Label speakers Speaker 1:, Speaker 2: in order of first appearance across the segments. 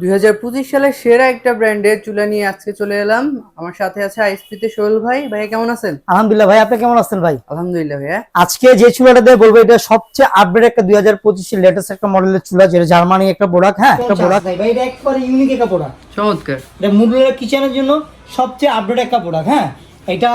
Speaker 1: দুই সালের সেরা একটা ব্র্যান্ডের চুলা নিয়ে আজকে চলে এলাম। আমার সাথে আছে আইসপিতে সোহেল ভাই। ভাইয়া কেমন আছেন?
Speaker 2: আলহামদুলিল্লাহ ভাই আপনি কেমন আছেন ভাই?
Speaker 1: আলহামদুলিল্লাহ ভাইয়া।
Speaker 2: আজকে যে চুলাটা দিয়ে বলব এটা সবচেয়ে আপডেট একটা দুই হাজার পঁচিশের লেটেস্ট একটা মডেলের চুলা যেটা জার্মানি একটা প্রোডাক্ট হ্যাঁ একটা প্রোডাক্ট ভাই এটা একবারে ইউনিক একটা প্রোডাক্ট
Speaker 1: চমৎকার।
Speaker 2: এটা মডুলার কিচেনের জন্য সবচেয়ে আপডেট একটা প্রোডাক্ট হ্যাঁ। এটা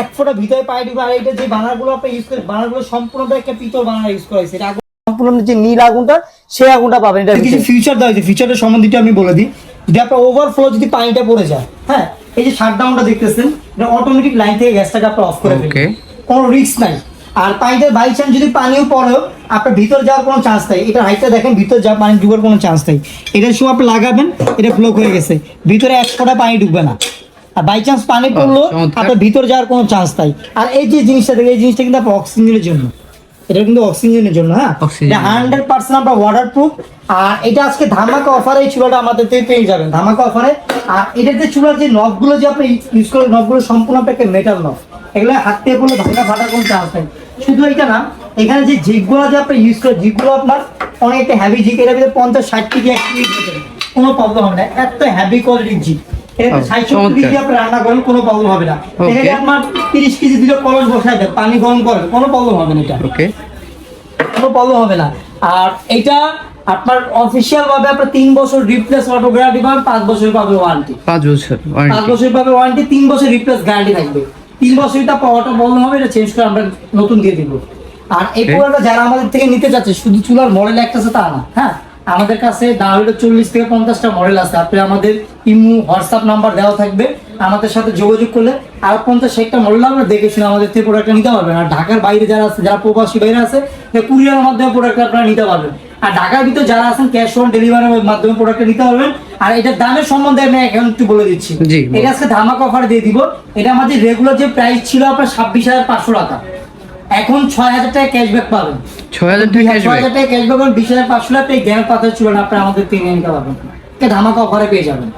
Speaker 2: এক ফোঁটা ভিতরে পায়ে দিবে আর এটা যে বানারগুলো আপনি ইউজ করেন বানারগুলো সম্পূর্ণ একটা পিতল বানার ইউজ করা হয়েছে। এটা সম্পূর্ণ যে নীল আগুনটা সেই আগুনটা পাবেন এটা কিছু ফিউচার দেওয়া হয়েছে ফিউচারের সম্বন্ধিত আমি বলে দিই। যদি আপনার ওভারফ্লো যদি পানিটা পড়ে যায় হ্যাঁ এই যে শাটডাউনটা দেখতেছেন এটা অটোমেটিক লাইন থেকে গ্যাসটাকে আপনি অফ করে. ফেলবেন। কোনো রিস্ক নাই। আর পানিতে বাই চান্স যদি পানিও পড়েও আপনার ভিতর যাওয়ার কোনো চান্স নাই। এটা হাইটটা দেখেন ভিতর যা পানি ঢুকার কোনো চান্স নাই। এটার সময় আপনি লাগাবেন এটা ব্লক হয়ে গেছে। ভিতরে এক ফোঁটা পানি ঢুকবে না। আর বাই চান্স পানি পড়ল। আপনার ভিতর যাওয়ার কোনো চান্স নাই। আর এই যে জিনিসটা দেখে এই জিনিসটা কিন্তু আপনার অক্সিজেনের জন্য। এটা কিন্তু অক্সিজেনের জন্য হ্যাঁ। এটা হান্ড্রেড পার্সেন্ট আপনার ওয়াটার প্রুফ আর এটা আজকে ধামাকা অফারে এই চুলাটা আমাদের থেকে পেয়ে যাবেন ধামাকা অফারে আর এটাতে চুলার যে নবগুলো যে আপনি ইউজ করেন নবগুলো সম্পূর্ণ আপনাকে মেটাল নব এগুলো হাত থেকে পড়লে ভাঙা ফাটার কোনো চান্স নেই। শুধু এটা না এখানে যে জিগগুলো যে আপনি ইউজ করেন জিগগুলো আপনার অনেক একটা হ্যাভি জিগ ভিতরে পঞ্চাশ ষাট কেজি এক কেজি কোনো প্রবলেম হবে না এত হ্যাভি কোয়ালিটির জিগ। এটা ষাট কেজি আপনি রান্না করেন কোনো প্রবলেম হবে না. এখানে আপনার তিরিশ কেজি দিলে কলস দেন পানি গরম করেন কোনো প্রবলেম হবে না এটা। কোনো প্রবলেম হবে না। আর এটা আপনার অফিসিয়াল ভাবে আপনার তিন বছর রিপ্লেস অটো গ্যারান্টি পাবেন পাঁচ বছর পাবে ওয়ারেন্টি
Speaker 1: পাঁচ বছর
Speaker 2: পাঁচ বছর পাবে ওয়ারেন্টি তিন বছর রিপ্লেস গ্যারান্টি থাকবে। তিন বছর এটা অটো প্রবলেম হবে এটা চেঞ্জ করে আমরা নতুন দিয়ে দিব। আর এই. প্রোডাক্টটা যারা আমাদের থেকে নিতে যাচ্ছে শুধু চুলার মডেল একটা আছে তা না হ্যাঁ? আমাদের কাছে দাঁড়িয়ে চল্লিশ থেকে পঞ্চাশটা মডেল আছে। আপনি আমাদের ইমু হোয়াটসঅ্যাপ নাম্বার দেওয়া থাকবে। আমাদের সাথে যোগাযোগ করলে আর পঞ্চাশ ষাটটা মডেল আমরা দেখে শুনে আমাদের থেকে প্রোডাক্টটা নিতে পারবেন। আর ঢাকার বাইরে যারা আছে যারা প্রবাসী বাইরে আছে কুরিয়ার মাধ্যমে প্রোডাক্ট আপনারা নিতে পারবেন। আর ঢাকার ভিতরে যারা আছেন ক্যাশ অন ডেলিভারির মাধ্যমে প্রোডাক্টটা নিতে পারবেন। আর এটার দামের সম্বন্ধে আমি এখন একটু বলে দিচ্ছি। এটা আজকে ধামাক অফার দিয়ে দিব। এটা আমাদের রেগুলার যে প্রাইস ছিল আপনার ছাব্বিশ হাজার পাঁচশো টাকা। এখন ছয় হাজার টাকা ক্যাশব্যাক পাবেন।
Speaker 1: ছয় হাজার টাকা
Speaker 2: ছয় হাজার টাকা ক্যাশব্যাক পাবেন বিশ হাজার পাঁচশো টাকা এই গ্যাস পাতা চুলেন আপনি আমাদের থেকে নিতে পারবেন। ধামাকা অফারে পেয়ে যাবেন।